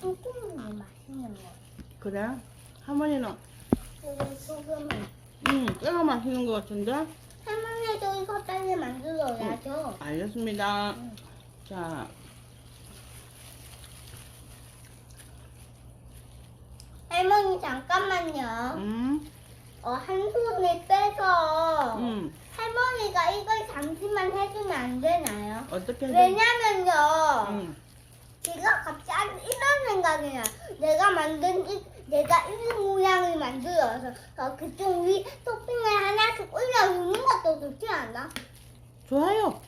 콩국물이 맛있는 거. 그래? 할머니는 소금을. 음, 꽤가 맛있는 것 같은데? 할머니도 이거 빨리 만들어야죠. 알겠습니다. 응. 자, 할머니 잠깐만요. 음, 어, 한 손을 빼서 음, 할머니가 이걸 잠시만 해주면 안 되나요? 어떻게 해? 왜냐면요. 음, 제가 갑자기 이런 생각이 나. 내가 만든 이, 내가 이 모양을 만들어서 어, 그쪽 위 토핑을 하나씩 올려주는 것도 좋지 않아? 좋아요.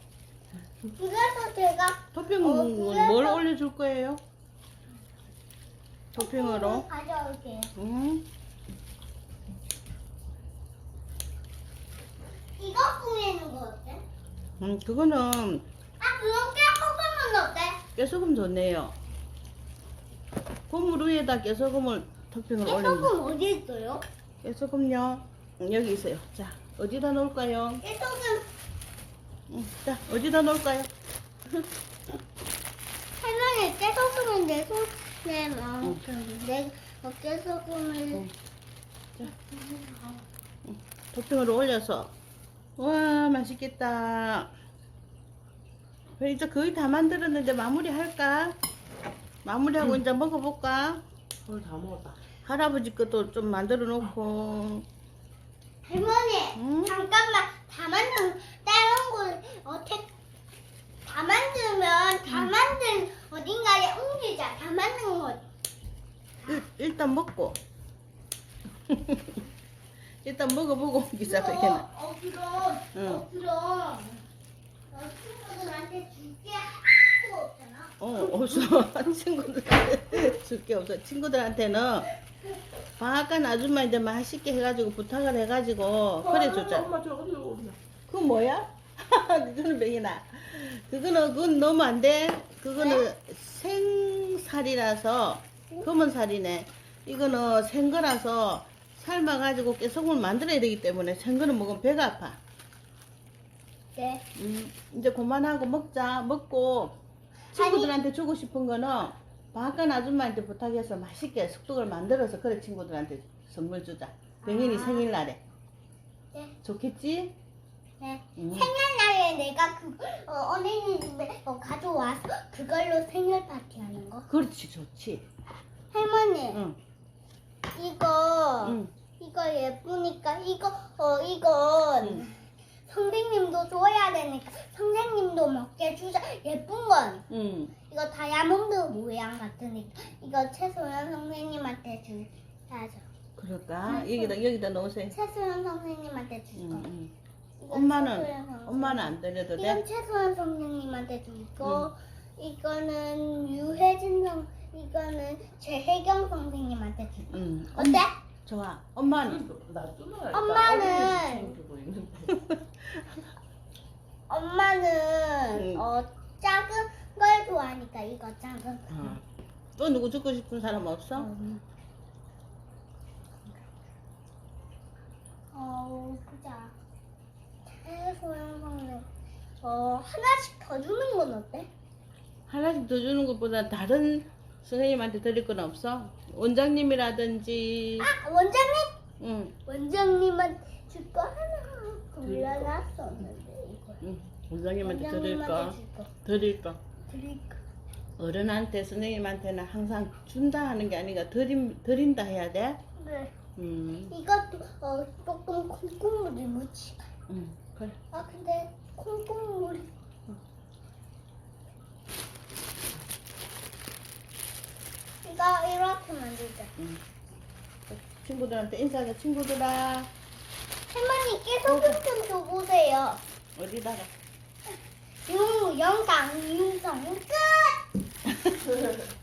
그래서 제가 토핑 어, 뭘 그래서- 올려줄 거예요? 토핑으로? 가져올게요. 음, 이거 꾸미는 거 어때? 음, 그거는 깨소금 좋네요. 고물 위에다 깨소금을 토핑을 올리면 깨소금 어디 있어요? 깨소금요. 음, 여기 있어요. 자, 어디다 놓을까요? 깨소금 음, 자, 어디다 놓을까요? 할머니 깨소금은 내 손에 뭐 응. 내 어, 깨소금을 응. 토핑으로 올려서 와 맛있겠다. 그럼 이제 거의 다 만들었는데 마무리 할까? 마무리하고 이제 먹어볼까? 오늘 다 먹었다. 할아버지 것도 좀 만들어 놓고 할머니 응? 잠깐만 다 만든 다른 걸 어떻게 다 만들면 다 만든 어딘가에 옮기자 다 만든 거 일, 일단 먹고 일단 먹어보고 기사 그럼, 되게는 어 그럼 응. 어 그럼 어, 친구들한테 줄게 하나도 없잖아 어 없어 친구들한테 줄 게 없어 친구들한테는 방앗간 아줌마인데 맛있게 해가지고 부탁을 해가지고 그래 주자 엄마 저거. 그건 뭐야? 그거는 병이나. 그거는 그건 넣으면 안 돼. 그거는 생살이라서 검은 살이네. 이거는 생거라서 삶아가지고 깨소금을 만들어야 되기 때문에 생거는 먹으면 배가 아파. 네 음, 이제 그만하고 먹자. 먹고 친구들한테 주고 싶은 거는 방앗간 아줌마한테 부탁해서 맛있게 숙독을 만들어서 그래 친구들한테 선물 주자. 병인이 아. 생일날에. 네. 좋겠지? 네. 음. 생일날에 내가 그 어, 어린이 집에 어, 가져와서 그걸로 생일 파티 하는 거. 그렇지, 좋지. 할머니 응, 이거 응. 이거 예쁘니까 이거 어 이건 응. 선생님도 줘야 되니까 선생님도 먹게 주자. 예쁜 건 응. 이거 다이아몬드 모양 같으니까 이거 최소연 선생님한테 주야죠. 그럴까? 여기다 여기다 넣으세요. 최소연 선생님한테 줄 응, 거. 응. 이건 엄마는 최소연 선생님. 엄마는 안 드려도 이건 돼. 최소한 선생님한테 주고 이거는 유혜진 선 이거는 최혜경 선생님한테 주고 응. 어때? 좋아. 엄마는. 엄마는-. 엄마는 응. 어 작은 걸 좋아하니까 이거 작은 거. 어. 또 누구 죽고 싶은 사람 없어? 음. 어 보자 선생 어 하나씩 더 주는 건 어때? 하나씩 더 주는 것보다 다른 선생님한테 드릴 건 없어? 원장님이라든지. 아 원장님 응. 원장님한테 줄거 하나 골라놨었는데 이거 응. 원장님한테 드릴 거. 원장님한테 줄 거. 드릴 거. 드릴 거. 어른한테 선생님한테는 항상 준다 하는 게 아니라 드림 드린다 해야 돼. 네. 음. 이것도 어 조금 콩국물이 묻히가. 응. 그래. 아 근데 콩국물이 이거 이렇게 만들자. 응. 친구들한테 인사해 친구들아. 할머니 깨소금 좀 줘보세요. 어디다가? 용 영상 윤성 끝.